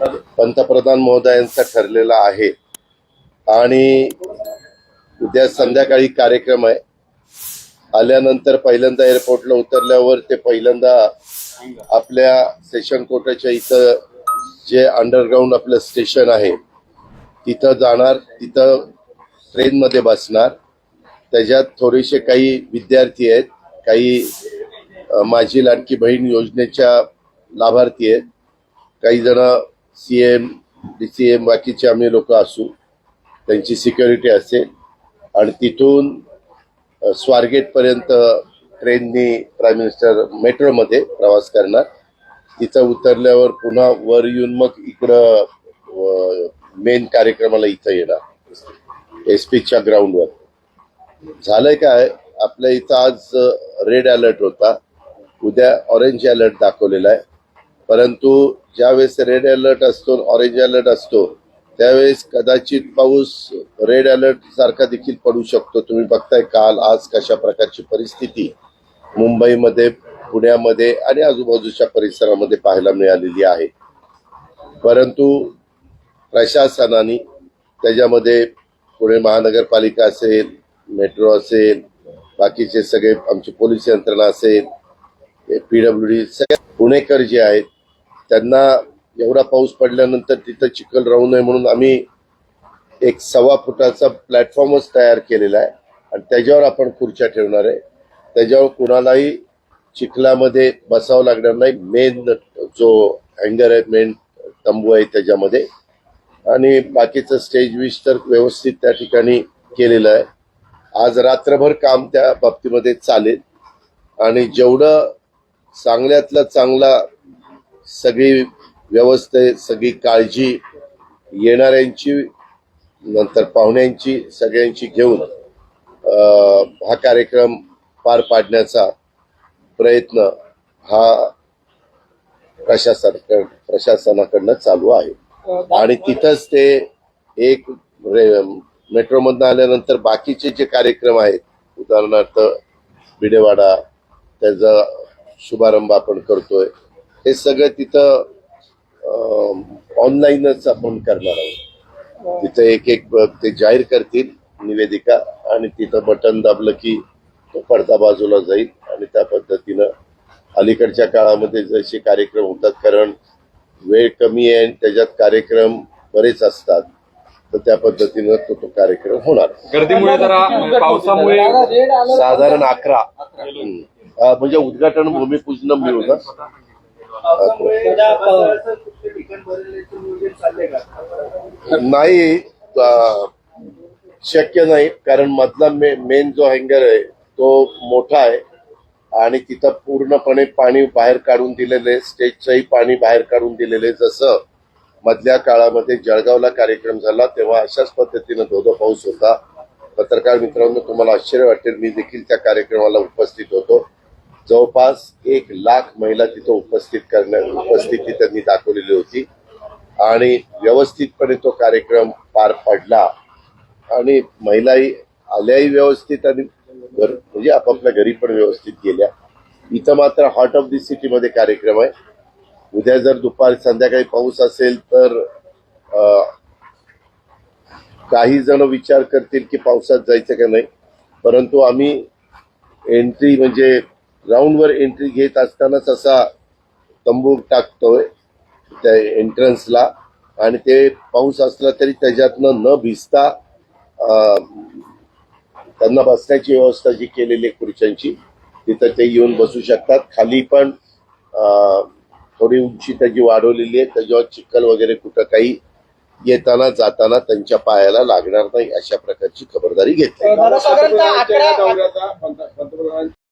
पंतप्रधान महोदयांचा ठरलेला आहे. आणि उद्या संध्याकाळी कार्यक्रम आहे. आल्यानंतर पहिल्यांदा एअरपोर्टला उतरल्यावर ते पहिल्यांदा आपल्या सेशन कोर्टाच्या इथं जे अंडरग्राऊंड आपलं स्टेशन आहे तिथं जाणार तिथं ट्रेनमध्ये बसणार. त्याच्यात थोडेसे काही विद्यार्थी आहेत काही माझी लाडकी बहीण योजनेच्या लाभार्थी आहेत. काही जण C M D C M बाकीचे आम्ही लोक असू त्यांची सिक्युरिटी असेल. आणि तिथून स्वारगेटपर्यंत ट्रेननी प्राईम मिनिस्टर मेट्रोमध्ये प्रवास करणार. तिथं उतरल्यावर पुन्हा वर येऊन मग इकडं मेन कार्यक्रमाला इथं येणार. एस पीच्या ग्राउंडवर. झालंय काय? आपल्या इथं आज रेड अलर्ट होता. उद्या ऑरेंज अलर्ट दाखवलेला आहे. परंतु ज्यावेळेस रेड अलर्ट असतो ऑरेंज अलर्ट असतो त्यावेळेस कदाचित पाऊस रेड अलर्ट सारखा देखील पडू शकतो. तुम्ही बघताय काल आज कशा प्रकारची परिस्थिती मुंबईमध्ये पुण्यामध्ये आणि आजूबाजूच्या परिसरामध्ये पाहायला मिळालेली आहे. परंतु प्रशासनाने त्याच्यामध्ये पुणे महानगरपालिका असेल मेट्रो असेल बाकीचे सगळे आमची पोलीस यंत्रणा असेल पीडब्ल्यू डी सगळ्या पुणेकर जे आहेत त्यांना एवढा पाऊस पडल्यानंतर तिथं चिखल राहू नये म्हणून आम्ही एक सव्वा फुटाचा प्लॅटफॉर्मच तयार केलेला आहे. आणि त्याच्यावर आपण खुर्च्या ठेवणार आहे. त्याच्यावर कुणालाही चिखलामध्ये बसावं लागणार नाही. मेन जो हँगर आहे मेन तंबू आहे त्याच्यामध्ये. आणि बाकीचं स्टेज विश तर व्यवस्थित त्या ठिकाणी केलेलं आहे. आज रात्रभर काम त्या बाबतीमध्ये चालेल. आणि जेवढं चांगल्यातला चांगला सगळी व्यवस्थे सगळी काळजी येणाऱ्यांची नंतर पाहुण्यांची सगळ्यांची घेऊन हा कार्यक्रम पार पाडण्याचा प्रयत्न हा प्रशासन प्रशासनाकडनं चालू आहे. आणि तिथंच ते एक मेट्रोमधनं आल्यानंतर बाकीचे जे कार्यक्रम आहेत उदाहरणार्थ भिडेवाडा त्याचा शुभारंभ आपण करतोय. हे सगळं तिथं ऑनलाईनच आपण करणार आहोत. तिथं एक एक ते जाहीर करतील निवेदिका आणि तिथं बटन दाबलं की तो पडदा बाजूला जाईल आणि त्या पद्धतीनं अलीकडच्या काळामध्ये जसे कार्यक्रम होतात कारण वेळ कमी आहे आणि त्याच्यात कार्यक्रम बरेच असतात तर त्या पद्धतीनं तो तो कार्यक्रम होणार. गर्दीमुळे जरा पावसामुळे साधारण अकरा. म्हणजे उद्घाटन भूमिपूजन मिळून नाही शक्य नाही कारण मधला मे मेन जो हँगर आहे तो मोठा आहे. आणि तिथं पूर्णपणे पाणी बाहेर काढून दिलेले स्टेजचंही पाणी बाहेर काढून दिलेले. जसं मधल्या काळामध्ये जळगावला कार्यक्रम झाला तेव्हा अशाच पद्धतीनं धोधो पाऊस होता. पत्रकार मित्रांनो तुम्हाला आश्चर्य वाटेल. मी देखील त्या कार्यक्रमाला उपस्थित होतो. जवळपास एक लाख महिला तिथं उपस्थित करण्या उपस्थिती त्यांनी दाखवलेली होती. आणि व्यवस्थितपणे तो कार्यक्रम पार पडला. आणि महिलाही आल्याही व्यवस्थित आणि घर म्हणजे आपापल्या घरी पण व्यवस्थित गेल्या. इथं मात्र हॉट ऑफ दी सिटीमध्ये कार्यक्रम आहे. उद्या जर दुपारी संध्याकाळी पाऊस असेल तर काही जण विचार करतील की पावसात जायचं का नाही. परंतु आम्ही एंट्री म्हणजे ग्राउंडवर एंट्री घेत असतानाच असा तंबू टाकतोय त्या एंट्रन्सला आणि ते पाऊस असला तरी त्याच्यातनं न भिजता अं, त्यांना बसण्याची व्यवस्था जी केलेली आहे खुर्च्यांची तिथं ते येऊन बसू शकतात. खाली पण थोडी उंची त्याची वाढवलेली आहे. त्याच्यावर चिखल वगैरे कुठं काही येताना जाताना त्यांच्या पायाला लागणार नाही अशा प्रकारची खबरदारी घेतली.